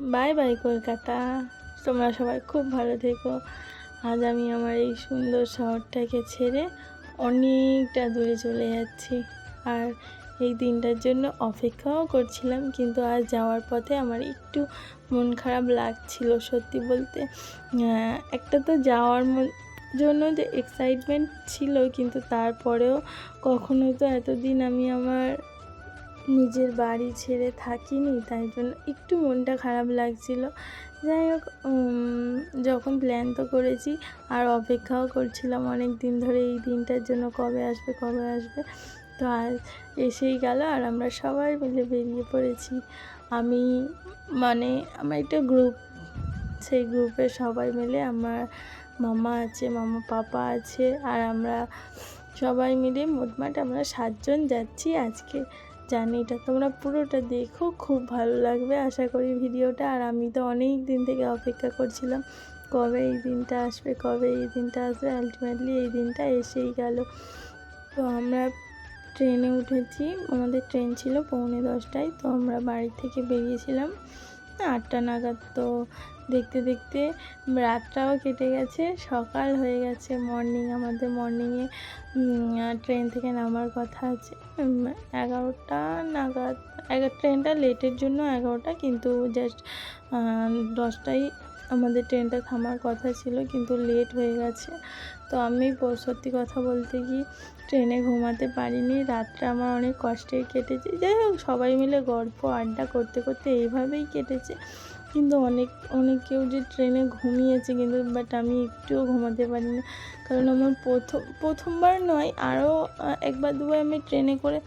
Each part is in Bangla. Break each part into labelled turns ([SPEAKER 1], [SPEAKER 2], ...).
[SPEAKER 1] Bye bye, Kolkata. তোমরা সবাই খুব ভালো থেকো। আজ আমি আমার এই সুন্দর শহরটাকে ছেড়ে অনেকটা দূরে চলে যাচ্ছি। আর এই দিনটার জন্য অপেক্ষাও করছিলাম, কিন্তু আজ যাওয়ার পথে আমার একটু মন খারাপ লাগছিল সত্যি বলতে। একটা তো যাওয়ার জন্য যে এক্সাইটমেন্ট ছিল, কিন্তু তারপরেও কখনো তো এতদিন আমি আমার নিজের বাড়ি ছেড়ে থাকিনি, তাই জন্য একটু মনটা খারাপ লাগছিল। যাই হোক যখন প্ল্যান তো করেছি আর অপেক্ষাও করছিলাম অনেক দিন ধরে এই দিনটার জন্য কবে আসবে কবে আসবে, তো আজ এসেই গেল আর আমরা সবাই মিলে বেরিয়ে পড়েছি। আমি মানে আমার একটা গ্রুপ সেই গ্রুপে সবাই মিলে আমার মামা আছে, মামা পাপা আছে, আর আমরা সবাই মিলে মোটমাট আমরা সাতজন যাচ্ছি আজকে। জার্নিটা তোমরা পুরোটা দেখো, খুব ভালো লাগবে আশা করি ভিডিওটা। আর আমি তো অনেক দিন থেকে অপেক্ষা করছিলাম, কবে এই দিনটা আসবে, কবে এই দিনটা আসবে আলটিমেটলি এই দিনটা এসেই গেল। তো আমরা ট্রেনে উঠেছি, আমাদের ট্রেন ছিল পৌনে দশটায়, তো আমরা বাড়ি থেকে বেরিয়েছিলাম। আটটা নাগাদ তো দেখতে দেখতে রাতটাও কেটে গেছে, সকাল হয়ে গেছে মর্নিং আমাদের মর্নিংয়ে ট্রেন থেকে নামার কথা আছে। এগারোটা নাগাদ, এগারো ট্রেনটা লেটের জন্য এগারোটা, কিন্তু জাস্ট দশটায় আমাদের ট্রেনটা থামার কথা ছিল, কিন্তু লেট হয়ে গেছে। তো আমি সত্যি কথা বলতে কি ট্রেনে ঘুমাতে পারিনি। রাতটা আমার অনেক কষ্টেই কেটেছে। যাই হোক, সবাই মিলে গল্প, আড্ডা করতে করতে এইভাবেই কেটেছে। কিন্তু অনেক অনেক কেউ যে ট্রেনে ঘুমিয়েছে কিন্তু বাট আমি একটুও ঘুমাতে পারিনি। কারণ আমার প্রথম, প্রথমবার নয়, আরও একবার, দুবার আমি ট্রেনে করে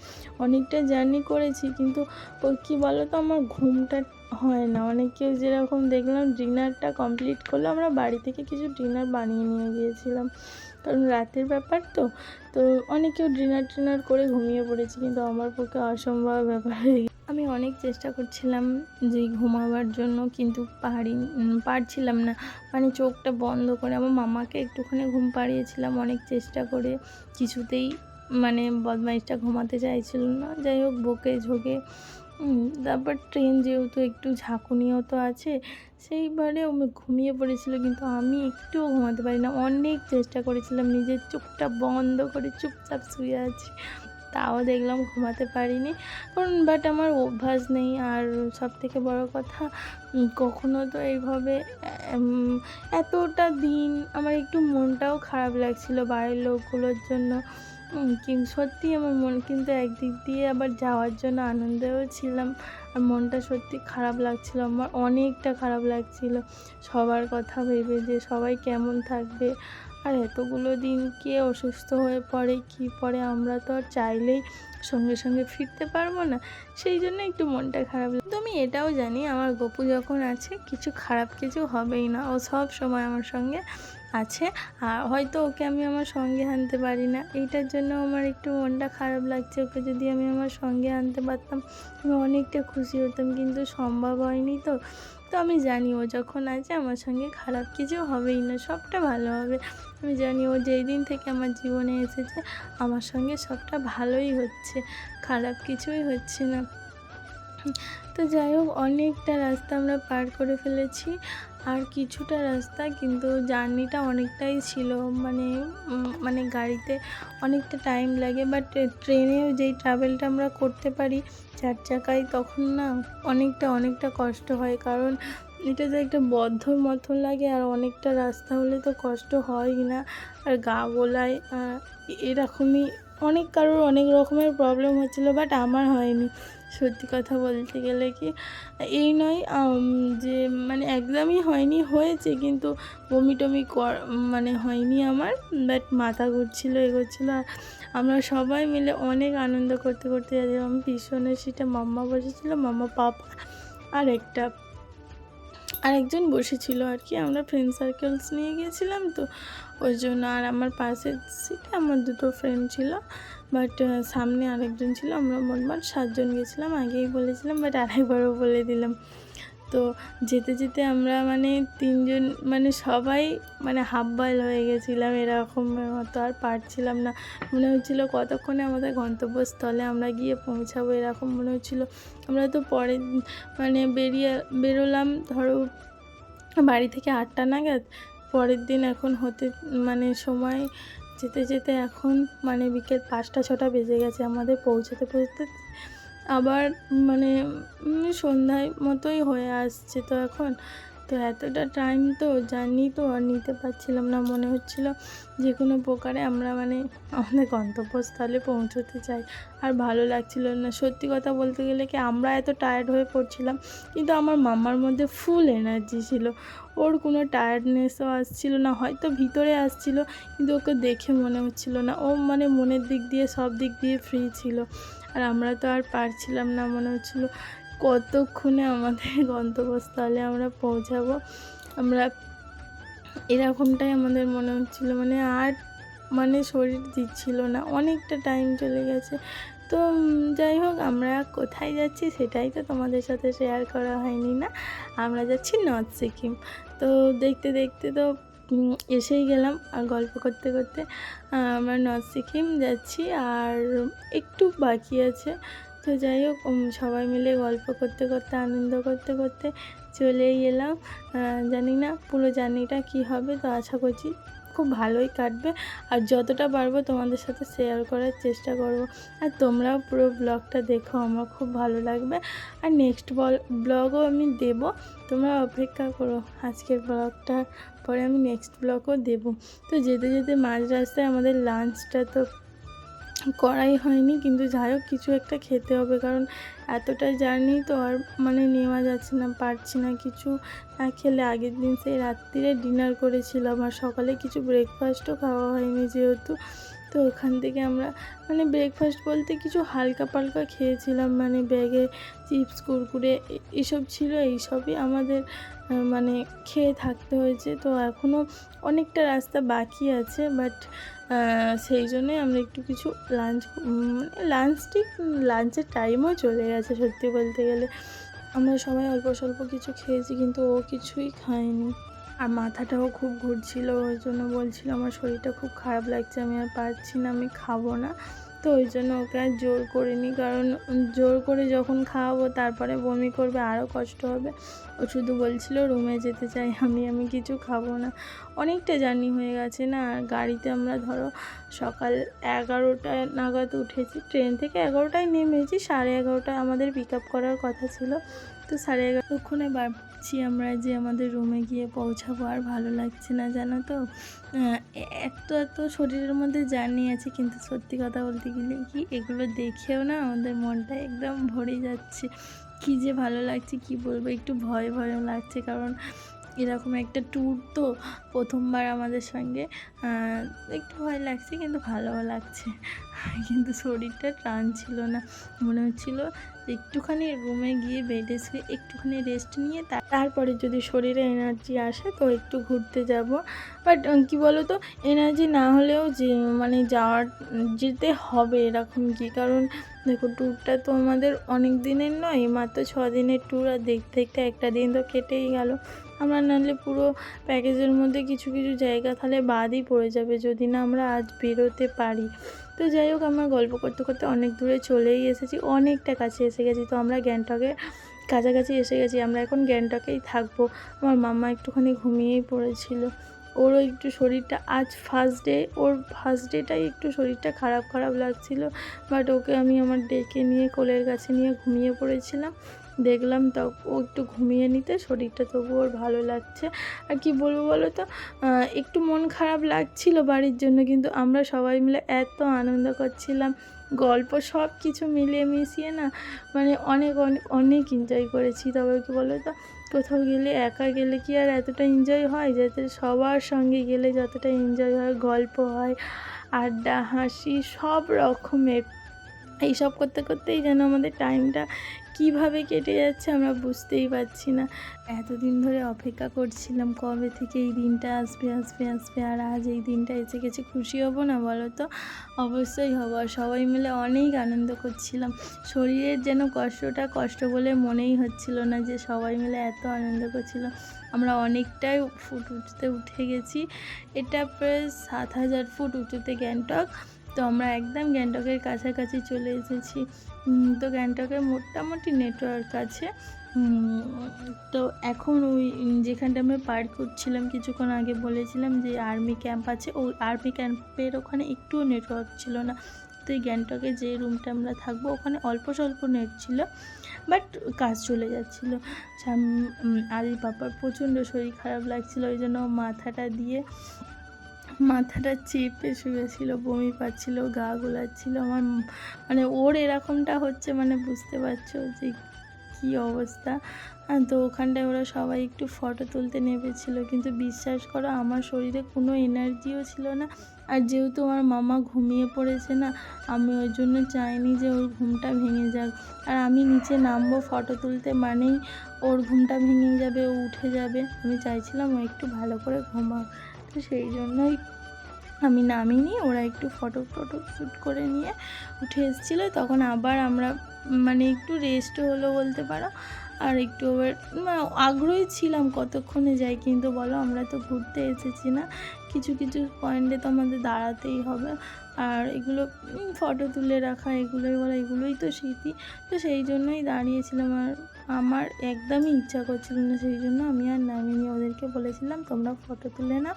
[SPEAKER 1] অনেকটা জার্নি করেছি। কিন্তু কী বলো তো আমার ঘুমটা হয় না। অনেক যেরকম দেখলাম ডিনারটা কমপ্লিট করল, আমরা বাড়ি থেকে কিছু ডিনার বানিয়ে নিয়ে গিয়েছিলাম। কারণ রাতের ব্যাপার তো। তো অনেকেও ডিনার টিনার করে ঘুমিয়ে পড়েছে, কিন্তু আমার পক্ষে অসম্ভব ব্যাপার। হয়ে। আমি অনেক চেষ্টা করছিলাম যে ঘুমাবার জন্য, কিন্তু পারি পারছিলাম না। মানে চোখটা বন্ধ করে আমার মামাকে একটুখানি ঘুম পাড়িয়েছিলাম। অনেক চেষ্টা করে কিছুতেই মানে বদমাইশটা ঘুমাতে চাইছিল না। যাই হোক, বকে ঝোঁকে তারপর ট্রেন যেহেতু একটু ঝাঁকুনিও তো আছে, সেইবারে ও ঘুমিয়ে পড়েছিল, কিন্তু আমি একটুও ঘুমাতে পারি না। অনেক চেষ্টা করেছিলাম, নিজের চোখটা বন্ধ করে চুপচাপ শুয়ে আছি, তাও দেখলাম ঘুমাতে পারিনি। কারণ বাট আমার অভ্যাস নেই, আর সব থেকে বড় কথা কখনো তো এইভাবে এতটা দিন আমার একটু মনটাও খারাপ লাগছিল, বাড়ির লোকগুলোর জন্য। সত্যি আমার মন কিন্তু একদিক দিয়ে আবার যাওয়ার জন্য আনন্দেও ছিলাম। আর মনটা সত্যি খারাপ লাগছিল, আমার অনেকটা খারাপ লাগছিল। সবার কথা ভেবে যে সবাই কেমন থাকবে, আর এতগুলো দিন কে অসুস্থ হয়ে পড়ে, কি পড়ে, আমরা তো আর চাইলেই সঙ্গে সঙ্গে ফিরতে পারব না। সেই জন্য একটু মনটা খারাপ তো আমি এটাও জানি, আমার গপু যখন আছে, কিছু খারাপ কিছু হবেই না। ও সব সময় আমার সঙ্গে আছে। আর হয়তো ওকে আমি আমার সঙ্গে আনতে পারি না। এইটার জন্য আমার একটু মনটা খারাপ লাগছে। ওকে যদি আমি আমার সঙ্গে আনতে পারতাম, আমি অনেকটা খুশি হতাম। কিন্তু সম্ভব হয়নি তো। তো আমি জানি ও যখন আছে আমার সঙ্গে খারাপ কিছু হবেই না। সবটা ভালো হবে। আমি জানি ও যেই দিন থেকে আমার জীবনে এসেছে, আমার সঙ্গে সবটা ভালোই হচ্ছে। খারাপ কিছুই হচ্ছে না। তো যাই হোক, অনেকটা রাস্তা আমরা পার করে ফেলেছি। আর কিছুটা রাস্তা কিন্তু জার্নিটা অনেকটাই ছিল। মানে মানে গাড়িতে অনেকটা টাইম লাগে বাট ট্রেনেও যেই ট্রাভেলটা আমরা করতে পারি চার চাকায়, তখন না অনেকটা অনেকটা কষ্ট হয়। কারণ এটা তো একটা বদ্ধর মতন লাগে, আর অনেকটা রাস্তা হলে তো কষ্ট হয়ই না। আর গা গোলায় এরকমই অনেক কারোর অনেক রকমের প্রবলেম হচ্ছিল বাট আমার হয়নি। সত্যি কথা বলতে গেলে কি, এই নয় যে মানে একদমই হয়নি, হয়েছে কিন্তু বমি টমি কর মানে হয়নি আমার বাট মাথা ঘুরছিলো, এগোচ্ছিলো। আর আমরা সবাই মিলে অনেক আনন্দ করতে করতে যাচ্ছিলাম। পিছনের সিটে মাম্মা বসেছিল, মাম্মা পাপা আর একটা। আরেকজন বসেছিল আর কি, আমরা ফ্রেন্ড সার্কেলস নিয়ে গিয়েছিলাম তো। ওই জন্য আর আমার পাশের সিটে আমার দুটো ফ্রেন্ড ছিল বাট সামনে আরেকজন ছিল। আমরা মোটমাট সাতজন গেছিলাম, আগেই বলেছিলাম বাট আরেকবারও বলে দিলাম। তো যেতে যেতে আমরা মানে তিনজন মানে সবাই মানে হাফ বয়েল হয়ে গেছিলাম এরকম মতো, আর পারছিলাম না। মনে হচ্ছিল কতক্ষণে আমাদের গন্তব্যস্থলে আমরা গিয়ে পৌঁছাবো এরকম মনে হচ্ছিল। আমরা তো পরে মানে বেরিয়ে, বেরোলাম ধরো বাড়ি থেকে আটটা নাগাদ পরের দিন এখন হতে মানে সময় যেতে যেতে এখন মানে বিকেল পাঁচটা, ছটা বেজে গেছে আমাদের পৌঁছাতে পৌঁছতে। আবার মানে সন্ধ্যায় মতোই হয়ে আসছে তো এখন। তো এতটা টাইম তো জার্নি তো আর নিতে পারছিলাম না। মনে হচ্ছিল যে কোনো প্রকারে আমরা মানে আমাদের গন্তব্যস্থলে পৌঁছতে চাই। আর ভালো লাগছিল না। সত্যি কথা বলতে গেলে কি আমরা এত টায়ার্ড হয়ে পড়ছিলাম, কিন্তু আমার মামার মধ্যে ফুল এনার্জি ছিল। ওর কোনো টায়ার্ডনেসও আসছিল না। হয়তো ভিতরে আসছিল, কিন্তু ওকে দেখে মনে হচ্ছিল না। ও মানে মনের দিক দিয়ে সব দিক দিয়ে ফ্রি ছিল। আর আমরা তো আর পারছিলাম না, মনে হচ্ছিল কতক্ষণে আমাদের গন্তব্যস্থলে আমরা পৌঁছাবো? আমরা এরকমটাই আমাদের মনে হচ্ছিল মানে আর মানে শরীর দিচ্ছিল না। অনেকটা টাইম চলে গেছে। তো যাই হোক, আমরা কোথায় যাচ্ছি সেটাই তো তোমাদের সাথে শেয়ার করা হয়নি না। আমরা যাচ্ছি নর্থ সিকিম। তো দেখতে দেখতে তো এসেই গেলাম। আর গল্প করতে করতে আমরা নর্থ সিকিম যাচ্ছি। আর একটু বাকি আছে। তো যাই হোক সবাই মিলে গল্প করতে করতে, আনন্দ করতে করতে চলেই এলাম। জানি না পুরো জার্নিটা কী হবে, তো আশা করছি খুব ভালোই কাটবে। আর যতটা পারব তোমাদের সাথে শেয়ার করার চেষ্টা করব। আর তোমরাও পুরো ব্লগটা দেখো, আমার খুব ভালো লাগবে। আর নেক্সট ব্লগও আমি দেব। তোমরা অপেক্ষা করো, আজকের ব্লগটার পরে আমি নেক্সট ব্লগও দেব। তো যেতে যেতে মাঝ রাস্তায় আমাদের লাঞ্চটা তো করাই হয়নি, কিন্তু যাই হোক কিছু একটা খেতে হবে, কারণ এতটা জার্নি তো আর মানে নেওয়া যাচ্ছে না, পারছি না কিছু না খেলে। আগের দিন সেই রাত্রিরে ডিনার করেছিলাম আর সকালে কিছু ব্রেকফাস্টও খাওয়া হয়নি যেহেতু। তো ওখান থেকে আমরা মানে ব্রেকফাস্ট বলতে কিছু হালকা পালকা খেয়েছিলাম মানে ব্যাগে চিপস কুরকুরে এসব ছিল, এইসবই আমাদের মানে খেয়ে থাকতে হয়েছে। তো এখনও অনেকটা রাস্তা বাকি আছে বাট সেই জন্যে আমরা একটু কিছু লাঞ্চ মানে লাঞ্চ ঠিক লাঞ্চের টাইমও চলে গেছে সত্যি বলতে গেলে। আমরা সবাই অল্প স্বল্প কিছু খেয়েছি, কিন্তু ও কিছুই খায়নি। আর মাথাটাও খুব ঘুরছিল ওই জন্য বলছিল, আমার শরীরটা খুব খারাপ লাগছে, আমি আর পারছি না, আমি খাব না। তো ওই জন্য ওকে আর জোর করিনি। কারণ জোর করে যখন খাওয়াবো, তারপরে বমি করবে আরও কষ্ট হবে। ও শুধু বলছিল, রুমে যেতে চাই, আমি আমি কিছু খাব না। অনেকটা জার্নি হয়ে গেছে না? আর গাড়িতে আমরা ধরো সকাল এগারোটা নাগাদ উঠেছি। ট্রেন থেকে এগারোটায় নেমেছি, সাড়ে এগারোটায় আমাদের পিক আপ করার কথা ছিল। তো সাড়ে এগারোক্ষণে ভাবছি আমরা যে আমাদের রুমে গিয়ে পৌঁছাবো, আর ভালো লাগছে না, জানো তো? এত এত শরীরের মধ্যে জার্নি আছে, কিন্তু সত্যি কথা বলতে গেলে কি এগুলো দেখেও না আমাদের মনটা একদম ভরে যাচ্ছে। কি যে ভালো লাগছে, কি বলব? একটু ভয় ভয়ও লাগছে, কারণ এরকম একটা ট্যুর তো প্রথমবার আমাদের সঙ্গে। একটু ভয় লাগছে, কিন্তু ভালোও লাগছে। কিন্তু শরীরটা টান ছিল না। মনে হচ্ছিল একটুখানি রুমে গিয়ে বেডে শুয়ে একটুখানি রেস্ট নিয়ে তারপরে যদি শরীরে এনার্জি আসে তো একটু ঘুরতে যাব। বাট কী বলো তো এনার্জি না হলেও যে মানে যাওয়ার, যেতে হবে এরকম কি? কারণ দেখো ট্যুরটা তো আমাদের অনেক দিনের নয় মাত্র ছ দিনের ট্যুর আর দেখতে দেখতে একটা দিন তো কেটেই গেল। আমরা নাহলে পুরো প্যাকেজের মধ্যে কিছু কিছু জায়গা তাহলে বাদই পড়ে যাবে যদি না আমরা আজ বেরোতে পারি। তো যাই হোক, আমরা গল্প করতে করতে অনেক দূরে চলেই এসেছি, অনেকটা কাছে এসে গেছি। তো আমরা গ্যাংটকে কাছাকাছি এসে গেছি, আমরা এখন গ্যাংটকেই থাকব। আমার মাম্মা একটুখানি ঘুমিয়েই পড়েছিল। ওরও একটু শরীরটা, আজ ফার্স্ট ডে ওর ফার্স্ট ডেটাই একটু শরীরটা খারাপ খারাপ লাগছিল। বাট ওকে আমি আমার ডেকে নিয়ে, কোলের কাছে নিয়ে ঘুমিয়ে পড়েছিলাম। দেখলাম তো ও একটু ঘুমিয়ে নিতে শরীরটা তবু ওর ভালো লাগছে। আর কি বলব বলো তো? একটু মন খারাপ লাগছিল বাড়ির জন্য, কিন্তু আমরা সবাই মিলে এত আনন্দ করছিলাম। গল্প সব কিছু মিলিয়ে মিশিয়ে না মানে অনেক অনেক অনেক এনজয় করেছি। তবে কি বলো তো? কোথাও গেলে একা গেলে কি আর এতটা এনজয় হয়? যাতে সবার সঙ্গে গেলে যতটা এনজয় হয়, গল্প হয়, আড্ডা, হাসি, সব রকমের। এইসব করতে করতেই যেন আমাদের টাইমটা কীভাবে কেটে যাচ্ছে আমরা বুঝতেই পারছি না। এতদিন ধরে অপেক্ষা করছিলাম, কবে থেকে এই দিনটা আসবে আসবে আসবে, আর আজ এই দিনটা এসে গেছে খুশি হব না বলো তো? অবশ্যই হব, আর সবাই মিলে অনেক আনন্দ করছিলাম। শরীরের যেন কষ্টটা কষ্ট বলে মনেই হচ্ছিল না যে সবাই মিলে এত আনন্দ করছিল আমরা অনেকটাই ফুট উঁচুতে উঠে গেছি। এটা প্রায় সাত হাজার ফুট উঁচুতে গ্যাংটক। তো আমরা একদম গ্যাংটকের কাছাকাছি চলে এসেছি। তো গ্যাংটকে মোটামুটি নেটওয়ার্ক আছে। তো এখন ওই যেখানটা আমি পার্ক করছিলাম, কিছুক্ষণ আগে বলেছিলাম যে আর্মি ক্যাম্প আছে। ওই আর্মি ক্যাম্পের ওখানে একটুও নেটওয়ার্ক ছিল না। তো এই গ্যাংটকে যে রুমটা আমরা থাকব, ওখানে অল্প স্বল্প নেট ছিল বাট কাজ চলে যাচ্ছিল। আদি পাপার প্রচণ্ড শরীর খারাপ লাগছিল, ওই জন্য মাথাটা দিয়ে মাথাটা চেপে শুয়েছিল, বমি পাচ্ছিল, গা গোলাচ্ছিল, আমার মানে ওর এরকমটা হচ্ছে মানে বুঝতে পারছ যে কী অবস্থা। তো ওখানটায় ওরা সবাই একটু ফটো তুলতে নেমেছিল, কিন্তু বিশ্বাস করো আমার শরীরে কোনো এনার্জিও ছিল না। আর যেহেতু আমার মামা ঘুমিয়ে পড়েছে না, আমি ওই জন্য চাইনি যে ওর ঘুমটা ভেঙে যাক। আর আমি নিচে নামবো ফটো তুলতে মানেই ওর ঘুমটা ভেঙে যাবে, ও উঠে যাবে। আমি চাইছিলাম ও একটু ভালো করে ঘুমাক। তো সেই জন্যই আমি নামিনি। ওরা একটু ফটো ফটো শ্যুট করে নিয়ে উঠে এসেছিল। তখন আবার আমরা মানে একটু রেস্ট হলো বলতে পারো। আর একটু আবার আগ্রহী ছিলাম কতক্ষণে যাই, কিন্তু বলো আমরা তো ঘুরতে এসেছি না। কিছু কিছু পয়েন্টে তো আমাদের দাঁড়াতেই হবে। আর এগুলো ফটো তুলে রাখা, এগুলোই বলো, এগুলোই তো স্মৃতি। তো সেই জন্যই দাঁড়িয়েছিলাম আর আমার একদমই ইচ্ছা করছিল না, সেই জন্য আমি আর নামিনি ওদেরকে বলেছিলাম, তোমরা ফটো তুলে না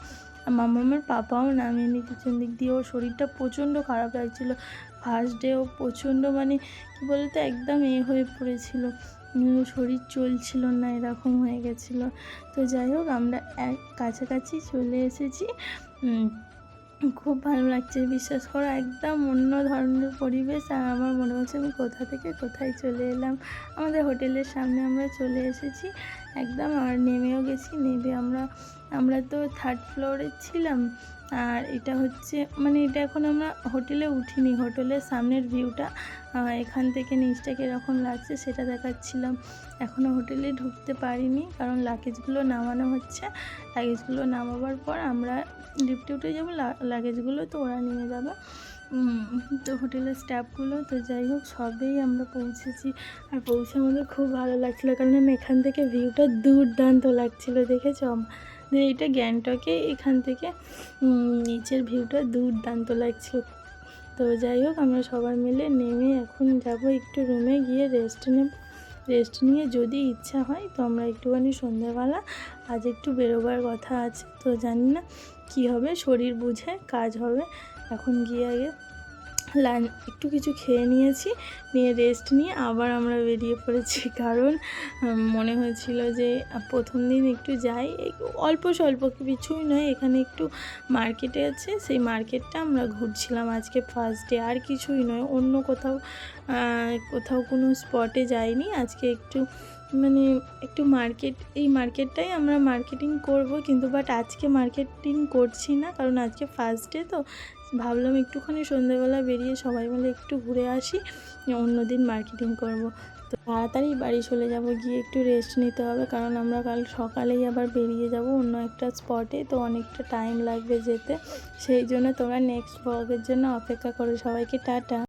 [SPEAKER 1] মামামের পাপাও নামেনি পিছন দিক দিয়ে, ওর শরীরটা প্রচণ্ড খারাপ লাগছিল। ফার্স্ট ডে ও প্রচণ্ড মানে কী বলতো, একদম এ হয়ে পড়েছিল। শরীর চলছিল না, এরকম হয়ে গেছিল। তো যাই হোক, আমরা এক কাছাকাছি চলে এসেছি। খুব ভালো লাগছে, বিশ্বাস করো, একদম অন্য ধরনের পরিবেশ। আর আমার মনে হচ্ছে আমি কোথা থেকে কোথায় চলে এলাম। আমাদের হোটেলের সামনে আমরা চলে এসেছি। একদম আর নেমেও গেছি, নেমে আমরা আমরা তো থার্ড ফ্লোরে ছিলাম। আর এটা হচ্ছে মানে এটা এখন আমরা হোটেলে উঠিনি। হোটেলের সামনের ভিউটা এখান থেকে নিচটা কীরকম লাগছে, সেটা দেখাচ্ছিলাম। এখনও হোটেলে ঢুকতে পারিনি, কারণ লাগেজগুলো নামানো হচ্ছে। লাগেজগুলো নামাবার পর আমরা লিফটে উঠে যাব লাগেজগুলো তো ওরা নিয়ে যাবে। তো হোটেলের স্টাফগুলো তো যাই হোক, সবেই আমরা পৌঁছেছি। আর পৌঁছে আমাদের খুব ভালো লাগছিল, কারণ এখান থেকে ভিউটা দুর্দান্ত লাগছিল, দেখেছ? যে এটা গ্যাংটকে এখান থেকে নিচের ভিউটা দুর্দান্ত লাগছিল। তো যাই হোক, আমরা সবাই মিলে নেমে এখন যাব একটু রুমে গিয়ে রেস্ট নেব। রেস্ট নিয়ে যদি ইচ্ছা হয় তো আমরা একটুখানি সন্ধ্যাবেলা আজ একটু বেরোবার কথা আছে। তো জানি না কী হবে, শরীর বুঝে কাজ হবে। এখন গিয়ে আগে লাঞ্চ একটু কিছু খেয়ে নিয়েছি, নিয়ে রেস্ট নিয়ে আবার আমরা বেরিয়ে পড়েছি। কারণ মনে হয়েছিল যে প্রথম দিন একটু যাই অল্প স্বল্প কিছুই নয়, এখানে একটু মার্কেটে আছে, সেই মার্কেটটা আমরা ঘুরছিলাম আজকে ফার্স্ট ডে আর কিছুই নয়, অন্য কোথাও কোথাও কোনো স্পটে যাইনি, আজকে একটু মানে একটু মার্কেট, এই মার্কেটটাই আমরা মার্কেটিং করব, কিন্তু বাট আজকে মার্কেটিং করছি না, কারণ আজকে ফার্স্ট ডে তো ভাবলাম একটুখানি সন্ধ্যেবেলা বেরিয়ে সবাই মিলে একটু ঘুরে আসি, অন্যদিন মার্কেটিং করব। তো তাড়াতাড়ি বাড়ি চলে যাব, গিয়ে একটু রেস্ট নিতে হবে, কারণ আমরা কাল সকালেই আবার বেরিয়ে যাব অন্য একটা স্পটে তো অনেকটা টাইম লাগবে যেতে। সেই জন্য তোমরা নেক্সট ব্লগের জন্য অপেক্ষা করো। সবাইকে টাটা।